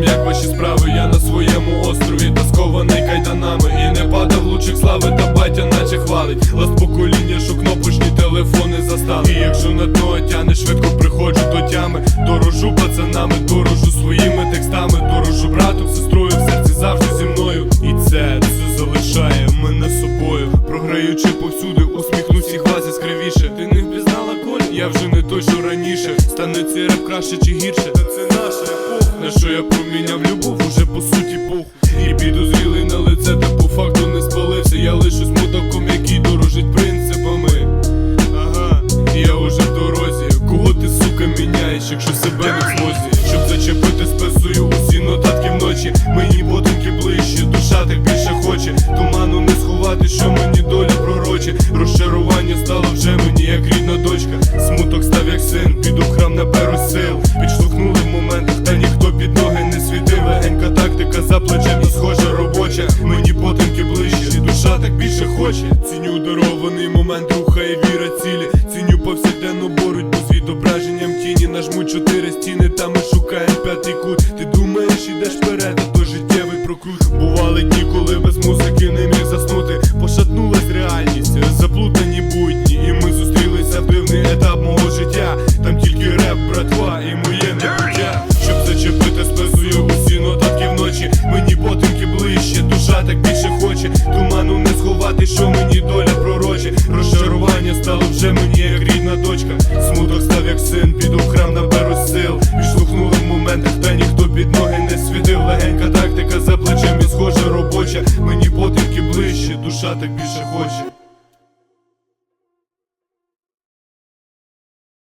там, як ваші справи, я на своєму острові, Таскований кайданами, і не падав лучик слави, та батя, наче хвалить. Ласт покоління, що кнопочні телефони застали. І якщо на дно тяне, швидко приходжу до тями. Дорожу пацанами, дорожу своїми текстами, дорожу братом, сестрою, в серці завжди зі мною. І це все залишає мене собою. Програючи повсюди, усміхнусь і хвазі скривіше. Я вже не той, що раніше. Стане цей реп краще чи гірше? Та це наша епоха На що я проміняв любов, уже по суті похуй. І підозрілий на лице, та по факту не спалився. Я лишусь мудаком, який дорожить принципами. Ага, я уже в дорозі. Кого ти, сука, міняєш, якщо себе не змозі Щоб зачепити списую усі нотатки вночі. Мені хоче Ціню дарований момент, рухає віра цілі. Ціню повсякденну боротьбу з відображенням тіні. Нажму чотири стіни, та ми шукаємо п'ятий кут. Ти думаєш, ідеш вперед, а то життєвий прокрут. Бували дні, коли без музики не міг заснути. Пошатнулась що мені доля пророче Розчарування стало вже мені як рідна дочка. Смуток став як син, піду в храм наберу сил. Підштовхнули в моментах, та ніхто під ноги не світив. Легенька тактика за плечем і схожа робоча. Мені ботинки ближче, душа так більше хоче